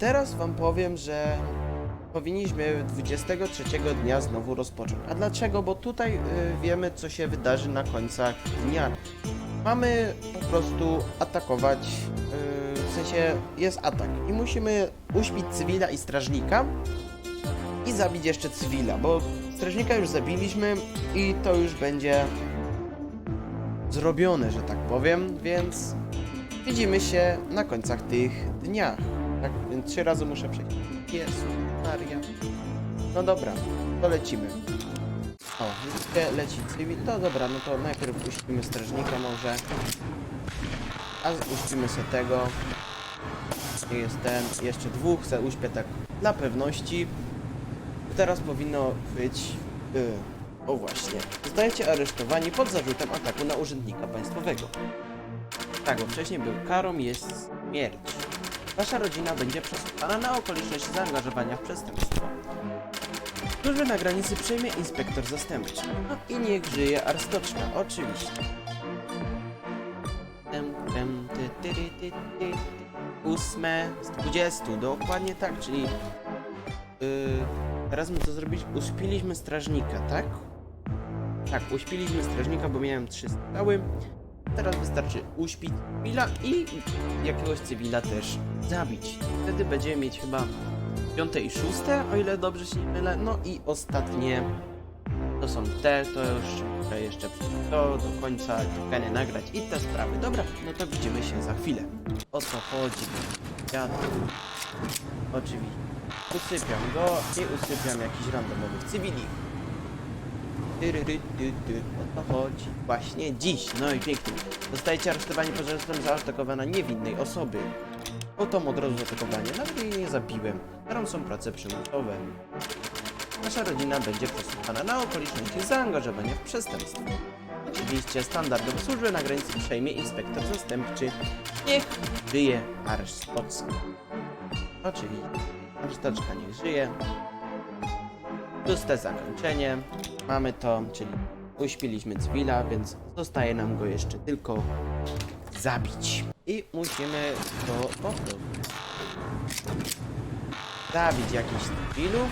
Teraz wam powiem, że powinniśmy 23 dnia znowu rozpocząć. A dlaczego? Bo tutaj y, wiemy, co się wydarzy na końcach dnia. Mamy po prostu atakować, y, w sensie jest atak i musimy uśpić cywila i strażnika i zabić jeszcze cywila, bo strażnika już zabiliśmy i to już będzie zrobione, że tak powiem, więc widzimy się na końcach tych dniach. Trzy razy muszę przejść. Jezu, Maria. No dobra, to lecimy. O, widzicie, leci cywil. To dobra, no to najpierw uśpimy strażnika może. A uśpimy sobie tego. Jest ten, jeszcze dwóch, se uśpię tak dla pewności. Teraz powinno być... Yy, o właśnie. Zostajecie aresztowani pod zarzutem ataku na urzędnika państwowego. Tak, bo wcześniej był karą jest śmierć. Wasza rodzina będzie przesłuchana na okoliczność zaangażowania w przestępstwo. Służbę na granicy przejmie inspektor zastępczy. No i niech żyje Arstoczka, oczywiście. Tem. Ósme z 20, dokładnie tak, czyli... Yy, teraz my to zrobić? Uśpiliśmy strażnika, tak? Tak, uśpiliśmy strażnika, bo miałem trzy strzały. Teraz wystarczy uśpić cywila i jakiegoś cywila też zabić. Wtedy będziemy mieć chyba piąte i szóste, o ile dobrze się nie mylę. No i ostatnie to są te, to już muszę jeszcze to do końca czekania nagrać i te sprawy. Dobra, no to widzimy się za chwilę. O co chodzi? Ja oczywiście usypiam go i usypiam jakiś randomowych cywili. O to chodzi. Właśnie dziś. No i pięknie. Zostajecie aresztowani pod zarzutem zaatakowania niewinnej osoby. Oto od razu zaatakowanie. Nawet jej nie zabiłem. Teraz są prace przymusowe. Nasza rodzina będzie przesłuchana na okoliczności zaangażowania w przestępstwo. Oczywiście standardowo służbę na granicy przejmie inspektor zastępczy. Niech żyje areszt. Oczywiście. Aresztoczka niech żyje. Szóste zakończenie. Mamy to, czyli uśpiliśmy cywila, więc zostaje nam go jeszcze tylko zabić. I musimy go po prostu zabić jakichś cywilów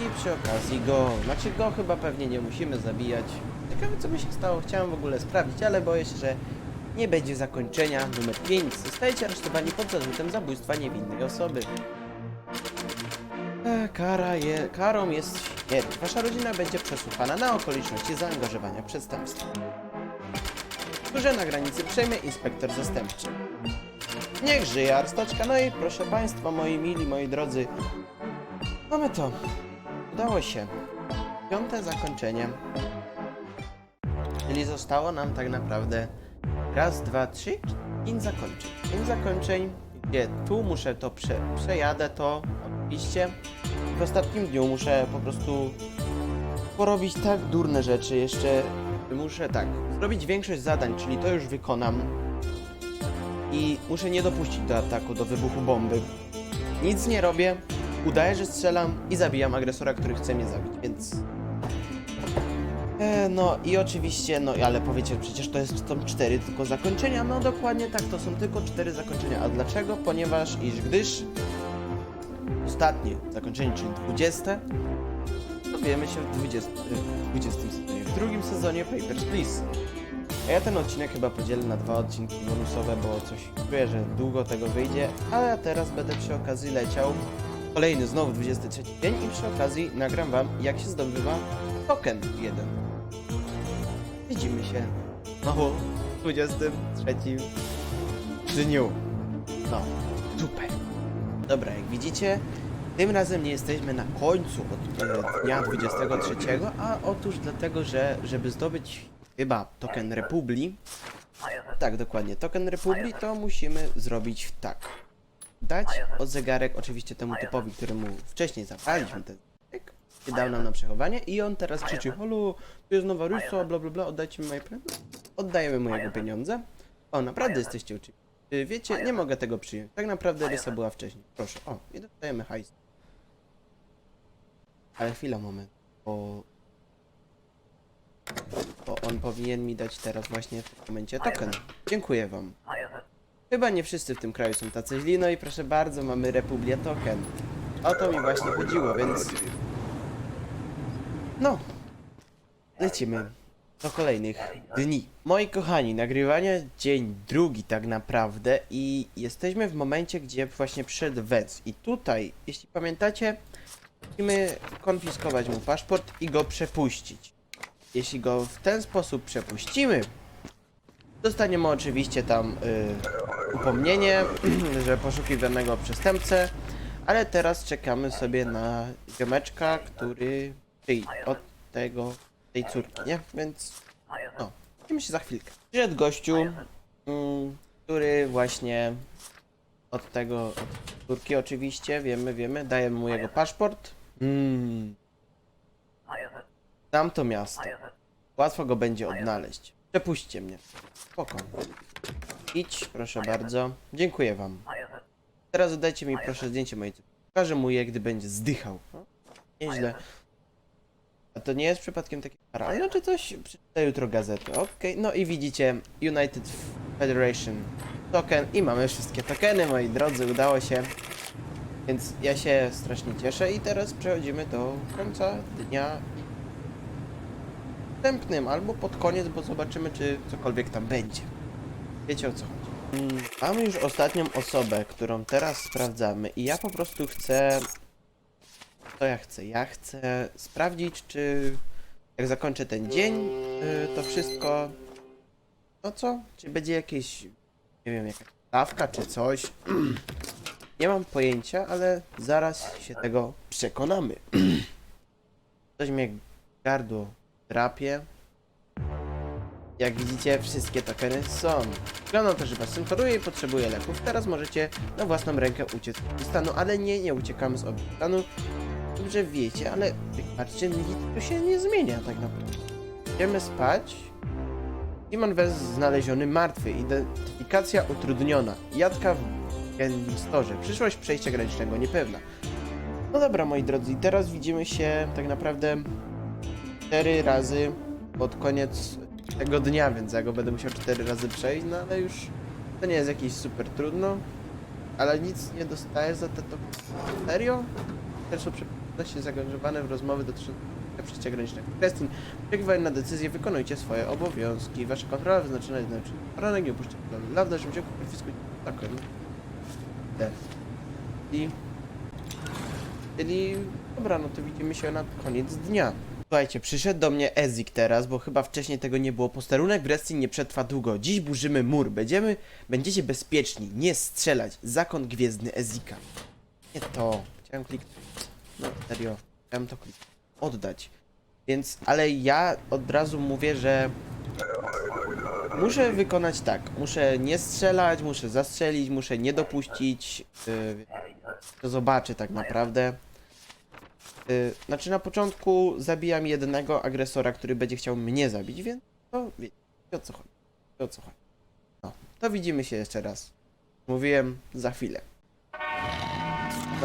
i przy okazji go, znaczy go chyba pewnie nie musimy zabijać. Ciekawe co by się stało, chciałem w ogóle sprawdzić, ale boję się, że nie będzie zakończenia. Numer 5. Zostajecie aresztowani pod zarzutem zabójstwa niewinnej osoby. E, Kara je, karą jest śmierć. Wasza rodzina będzie przesłuchana na okoliczności zaangażowania w przestępstwo. Służę na granicy przejmie inspektor zastępczy. Niech żyje Arstoczka. No i proszę Państwa, moi mili, moi drodzy, mamy to. Udało się. Piąte zakończenie. Czyli zostało nam tak naprawdę raz, dwa, trzy, pięć zakończeń. Pięć zakończeń, gdzie tu muszę to prze, przejadę to oczywiście. W ostatnim dniu muszę po prostu porobić tak durne rzeczy. Jeszcze muszę tak, zrobić większość zadań, czyli to już wykonam. I muszę nie dopuścić do ataku, do wybuchu bomby. Nic nie robię, udaję, że strzelam i zabijam agresora, który chce mnie zabić, więc... E, no i oczywiście, no ale powiecie, przecież to jest, są cztery tylko zakończenia. No dokładnie tak, to są tylko cztery zakończenia. A dlaczego? Ponieważ, iż gdyż ostatnie zakończenie, czyli 20, dowiemy się w 20, w 20 sezonie, w drugim sezonie Papers, Please. A ja ten odcinek chyba podzielę na dwa odcinki bonusowe, bo coś czuję, że długo tego wyjdzie, a ja teraz będę przy okazji leciał kolejny znowu 23 dzień i przy okazji nagram wam jak się zdobywa token jeden. Widzimy się znowu w 23 dniu. No, super. Dobra, jak widzicie, tym razem nie jesteśmy na końcu od e, dnia 23, a otóż dlatego, że żeby zdobyć chyba token Republi, tak dokładnie, token Republi, to musimy zrobić tak. Dać od zegarek oczywiście temu typowi, któremu wcześniej zapaliśmy ten dał nam na przechowanie i on teraz krzyczy halo, tu jest nowa Russo, bla bla bla, oddajcie mi moje pieniądze. Oddajemy mu jego pieniądze. O, naprawdę jesteście uczciwi. Y, Wiecie, nie mogę tego przyjąć. Tak naprawdę rysa była wcześniej. Proszę, o, i dostajemy hajs. Ale chwila, moment, bo... Bo on powinien mi dać teraz właśnie w tym momencie token. Dziękuję wam. Chyba nie wszyscy w tym kraju są tacy źli, no i proszę bardzo, mamy Republia Token. O to mi właśnie chodziło, więc... No. Lecimy do kolejnych dni. Moi kochani, nagrywanie dzień drugi tak naprawdę i jesteśmy w momencie, gdzie właśnie przyszedł Wec. I tutaj, jeśli pamiętacie, musimy konfiskować mu paszport i go przepuścić. Jeśli go w ten sposób przepuścimy, dostaniemy oczywiście tam y, upomnienie, że poszukiwanego przestępcę, ale teraz czekamy sobie na ziomeczka, który czyli od tego, tej córki, nie? Więc no, widzimy się za chwilkę. Przyszedł gościu, mm, który właśnie od tego, od córki oczywiście, wiemy, wiemy, dajemy mu jego paszport. Mm, znam to miasto. Łatwo go będzie odnaleźć. Przepuśćcie mnie. Spoko. Idź, proszę bardzo. Dziękuję wam. Teraz oddajcie mi proszę zdjęcie mojej córki. Pokażę mu je, gdy będzie zdychał. No, nieźle. A to nie jest przypadkiem takie karalne czy coś? Przeczytaj jutro gazetę. Okej, no i widzicie United Federation token i mamy wszystkie tokeny, moi drodzy, udało się. Więc ja się strasznie cieszę i teraz przechodzimy do końca dnia następnym albo pod koniec, bo zobaczymy czy cokolwiek tam będzie. Wiecie o co chodzi. Mm, Mamy już ostatnią osobę, którą teraz sprawdzamy i ja po prostu chcę co ja chcę? Ja chcę sprawdzić, czy jak zakończę ten dzień, y, to wszystko. No co? Czy będzie jakieś, nie wiem, jakaś stawka czy coś? Nie mam pojęcia, ale zaraz się tego przekonamy. Coś mnie gardło drapie. Jak widzicie, wszystkie tokeny są. Wygląda to, że was synchronuje i potrzebuje leków. Teraz możecie na własną rękę uciec z stanu, ale nie, nie uciekamy z stanu. Dobrze wiecie, ale patrzcie, nic tu się nie zmienia tak naprawdę. Idziemy spać. Simon Wes znaleziony martwy. Identyfikacja utrudniona. Jadka w Genstorze. Przyszłość przejścia granicznego niepewna. No dobra, moi drodzy, teraz widzimy się tak naprawdę cztery razy pod koniec tego dnia, więc ja go będę musiał cztery razy przejść, no ale już to nie jest jakieś super trudno. Ale nic nie dostaję za te to... Serio? Też są się zaangażowane w rozmowy dotyczące przejścia granicznego. Kristin, oczekiwając na decyzję, wykonujcie swoje obowiązki. Wasza kontrola wyznaczona jest na. Poranek nie opuszcza planu. W dalszym ciągu konfiskujcie taką. I... Czyli... Dobra, no to widzimy się na koniec dnia. Słuchajcie, przyszedł do mnie Ezik teraz, bo chyba wcześniej tego nie było. Posterunek w nie przetrwa długo. Dziś burzymy mur. Będziemy... Będziecie bezpieczni. Nie strzelać. Zakon gwiezdny Ezika. Nie to. Chciałem kliknąć. No serio, chciałem to oddać. Więc, ale ja od razu mówię, że muszę wykonać tak. Muszę nie strzelać, muszę zastrzelić, muszę nie dopuścić. Yy, to zobaczę tak naprawdę. Yy, znaczy na początku zabijam jednego agresora, który będzie chciał mnie zabić, więc to wiecie o co chodzi. O co chodzi. No, to widzimy się jeszcze raz. Mówiłem za chwilę.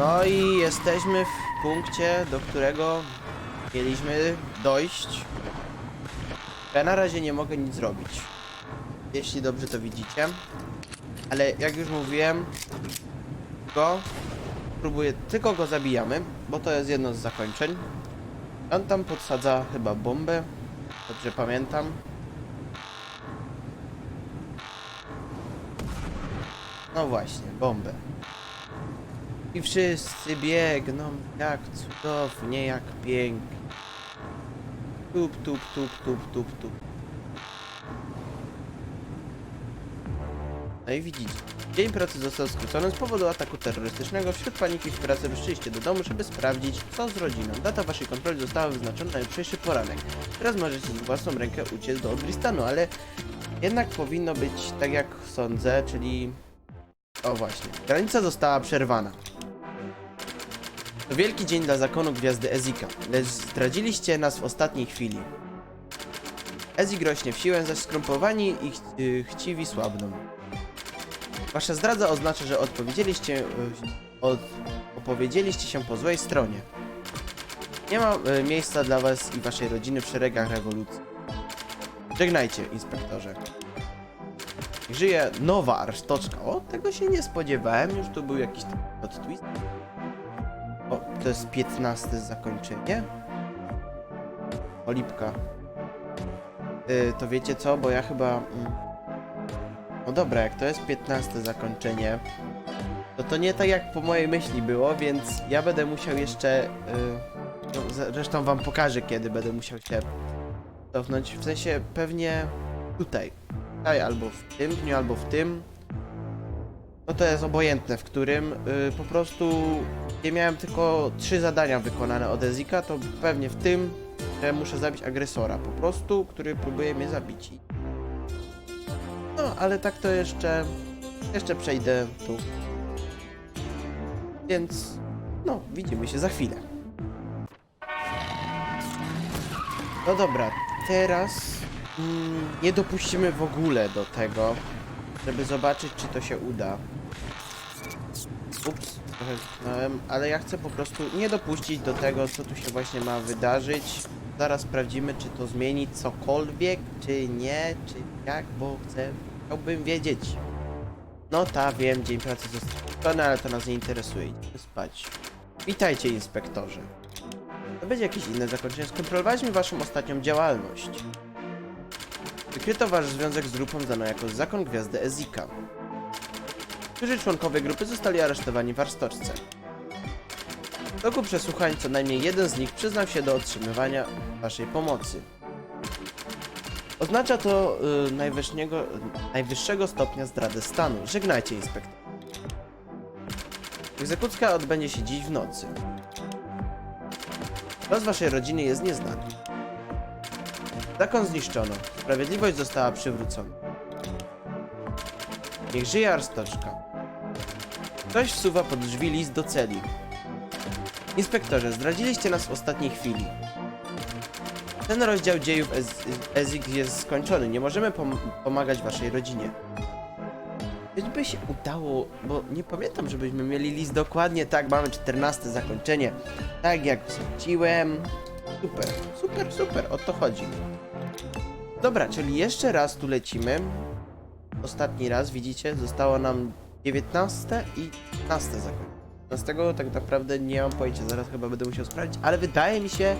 No i jesteśmy w punkcie, do którego mieliśmy dojść. Ja na razie nie mogę nic zrobić. Jeśli dobrze to widzicie. Ale jak już mówiłem, go próbuję, tylko go zabijamy, bo to jest jedno z zakończeń. On tam podsadza chyba bombę, dobrze pamiętam. No właśnie, bombę. I wszyscy biegną jak cudownie, jak pięknie. Tup, tup, tup, tup, tup, tup. No i widzicie. Dzień pracy został skrócony z powodu ataku terrorystycznego. Wśród paniki w pracy wyszliście do domu, żeby sprawdzić, co z rodziną. Data waszej kontroli została wyznaczona na jutrzejszy poranek. Teraz możecie z własną rękę uciec do Odristanu, ale jednak powinno być tak jak sądzę, czyli... O właśnie. Granica została przerwana. To wielki dzień dla zakonu Gwiazdy Ezika, lecz zdradziliście nas w ostatniej chwili. Ezik rośnie w siłę, zaś skrumpowani i ch y, chciwi słabną. Wasza zdradza oznacza, że odpowiedzieliście, y, od, opowiedzieliście się po złej stronie. Nie ma y, miejsca dla was i waszej rodziny w szeregach rewolucji. Żegnajcie, inspektorze. Żyje nowa arsztoczka. O, tego się nie spodziewałem. Już tu był jakiś plot twist. To jest 15 zakończenie. Olipka. Y, to wiecie co, bo ja chyba... Mm, no dobra, jak to jest 15 zakończenie, to to nie tak jak po mojej myśli było, więc ja będę musiał jeszcze... Y, no, zresztą wam pokażę, kiedy będę musiał się cofnąć. W sensie pewnie tutaj. Tutaj albo w tym dniu, albo w tym. No to jest obojętne, w którym y, po prostu nie miałem tylko trzy zadania wykonane od Ezika, to pewnie w tym, że muszę zabić agresora po prostu, który próbuje mnie zabić. No, ale tak to jeszcze, jeszcze przejdę tu. Więc, no, widzimy się za chwilę. No dobra, teraz mm, nie dopuścimy w ogóle do tego, żeby zobaczyć, czy to się uda. Trochę zginąłem, ale ja chcę po prostu nie dopuścić do tego, co tu się właśnie ma wydarzyć. Zaraz sprawdzimy, czy to zmieni cokolwiek, czy nie, czy jak, bo chcę, chciałbym wiedzieć. No ta, wiem, dzień pracy został skończony, ale to nas nie interesuje. Idźmy spać. Witajcie, inspektorze. To będzie jakieś inne zakończenie. Skontrolowaliśmy waszą ostatnią działalność. Wykryto wasz związek z grupą znaną jako Zakon Gwiazdy Ezika. Którzy członkowie grupy zostali aresztowani w Arstoczce. W toku przesłuchań co najmniej jeden z nich przyznał się do otrzymywania waszej pomocy. Oznacza to y, najwyższego, najwyższego stopnia zdrady stanu. Żegnajcie, inspektor. Egzekucja odbędzie się dziś w nocy. Los waszej rodziny jest nieznany. Zakon zniszczono. Sprawiedliwość została przywrócona. Niech żyje Arstoczka. Ktoś wsuwa pod drzwi list do celi. Inspektorze, zdradziliście nas w ostatniej chwili. Ten rozdział dziejów Ez Ezik jest skończony. Nie możemy pom pomagać waszej rodzinie. Gdyby się udało, bo nie pamiętam, żebyśmy mieli list dokładnie tak, mamy 14 zakończenie. Tak jak sądziłem. Super, super, super, o to chodzi. Dobra, czyli jeszcze raz tu lecimy. Ostatni raz, widzicie, zostało nam 19 i 15 zakończenie. 15 tak naprawdę nie mam pojęcia, zaraz chyba będę musiał sprawdzić, ale wydaje mi się,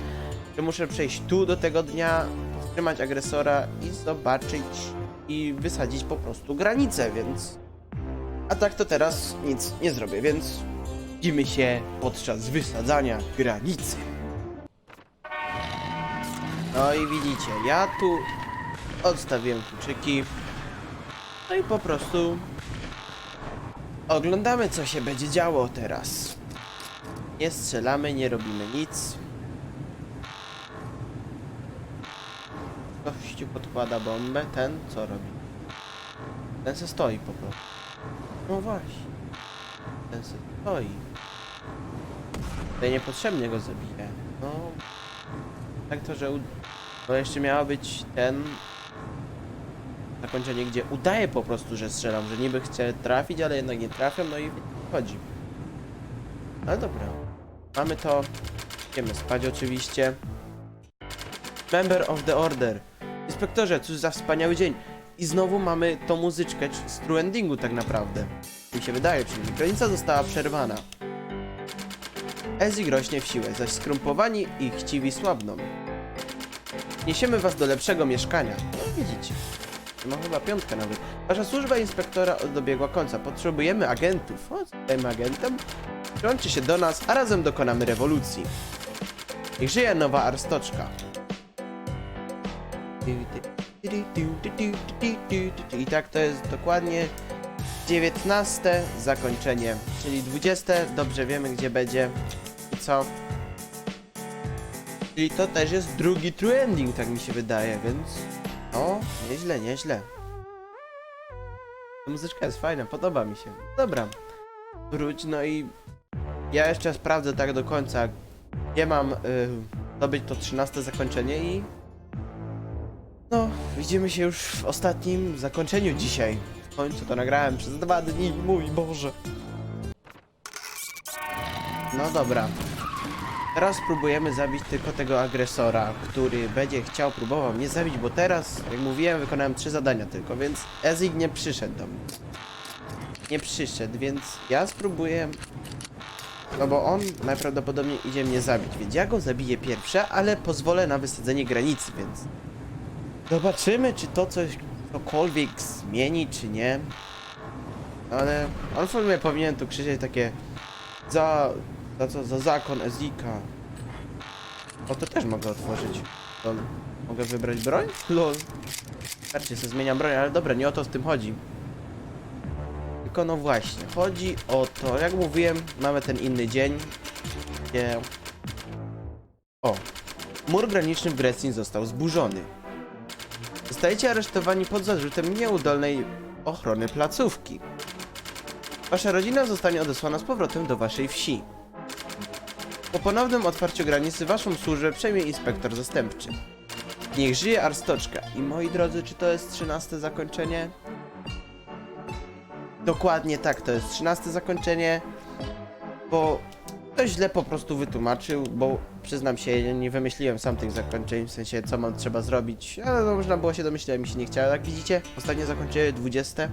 że muszę przejść tu do tego dnia, powstrzymać agresora i zobaczyć i wysadzić po prostu granicę, więc... A tak to teraz nic nie zrobię, więc widzimy się podczas wysadzania granicy. No i widzicie, ja tu odstawiłem kluczyki. No i po prostu oglądamy co się będzie działo teraz. Nie strzelamy, nie robimy nic. Gościu podkłada bombę, ten co robi? Ten se stoi po prostu. No właśnie. Ten se stoi. Tutaj niepotrzebnie go zabije. No. Tak to, że... u- To jeszcze miała być ten... Zakończenie, gdzie udaje po prostu, że strzelam, że niby chcę trafić, ale jednak nie trafiam, no i chodzi. Ale dobra. Mamy to. Idziemy spać oczywiście. Member of the Order. Inspektorze, cóż za wspaniały dzień. I znowu mamy tą muzyczkę z true endingu tak naprawdę. Mi się wydaje przynajmniej. Granica została przerwana. Ezik rośnie w siłę, zaś skrumpowani i chciwi słabną. Niesiemy was do lepszego mieszkania. No widzicie. Ma chyba piątkę nawet. Wasza służba inspektora dobiegła końca. Potrzebujemy agentów. O, dajmy agentem. Przyłączcie się do nas, a razem dokonamy rewolucji. Niech żyje nowa Arstoczka. I tak to jest dokładnie 19 zakończenie, czyli 20, dobrze wiemy gdzie będzie i co. Czyli to też jest drugi true ending, tak mi się wydaje, więc no, nieźle, nieźle. Ta muzyczka jest fajna, podoba mi się. Dobra, wróć, no i ja jeszcze sprawdzę tak do końca, gdzie mam y, zdobyć to 13 zakończenie i no, widzimy się już w ostatnim zakończeniu dzisiaj. W końcu to nagrałem przez dwa dni, mój Boże. No dobra. Teraz spróbujemy zabić tylko tego agresora, który będzie chciał, próbował mnie zabić, bo teraz, jak mówiłem, wykonałem trzy zadania tylko, więc Ezig nie przyszedł do mnie. Nie przyszedł, więc ja spróbuję... No bo on najprawdopodobniej idzie mnie zabić, więc ja go zabiję pierwsze, ale pozwolę na wysadzenie granicy, więc... Zobaczymy, czy to coś cokolwiek zmieni, czy nie. Ale on w sumie powinien tu krzyczeć takie za, za co, za zakon Ezika. O, to też mogę otworzyć. Lol. Mogę wybrać broń? Lol. Patrzcie, sobie zmieniam broń, ale dobra, nie o to w tym chodzi. Tylko no właśnie, chodzi o to, jak mówiłem, mamy ten inny dzień, gdzie... O, mur graniczny w Grecji został zburzony. Zostajecie aresztowani pod zarzutem nieudolnej ochrony placówki. Wasza rodzina zostanie odesłana z powrotem do waszej wsi. Po ponownym otwarciu granicy waszą służbę przejmie inspektor zastępczy. Niech żyje Arstoczka. I moi drodzy, czy to jest trzynaste zakończenie? Dokładnie tak, to jest trzynaste zakończenie, bo ktoś źle po prostu wytłumaczył, bo przyznam się, nie wymyśliłem sam tych zakończeń, w sensie co mam trzeba zrobić, ale no, można było się domyślić, ale mi się nie chciało. Jak widzicie, ostatnie zakończenie 20.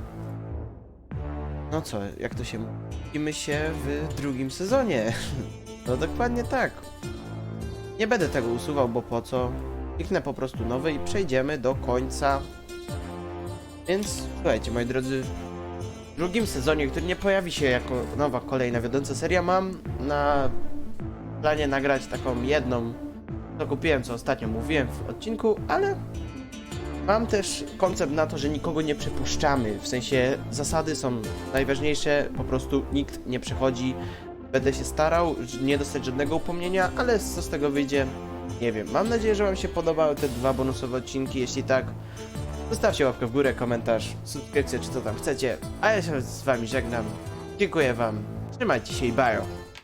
No co, jak to się mówi? Widzimy się w drugim sezonie. No dokładnie tak. Nie będę tego usuwał, bo po co? Kliknę po prostu nowy i przejdziemy do końca. Więc słuchajcie, moi drodzy, w drugim sezonie, który nie pojawi się jako nowa, kolejna wiodąca seria, mam na planie nagrać taką jedną, co kupiłem, co ostatnio mówiłem w odcinku, ale mam też koncept na to, że nikogo nie przepuszczamy, w sensie zasady są najważniejsze, po prostu nikt nie przechodzi, będę się starał nie dostać żadnego upomnienia, ale co z tego wyjdzie, nie wiem. Mam nadzieję, że wam się podobały te dwa bonusowe odcinki, jeśli tak, Zostawcie łapkę w górę, komentarz, subskrypcję czy co tam chcecie. A ja się z wami żegnam. Dziękuję wam. Trzymajcie się i bajo.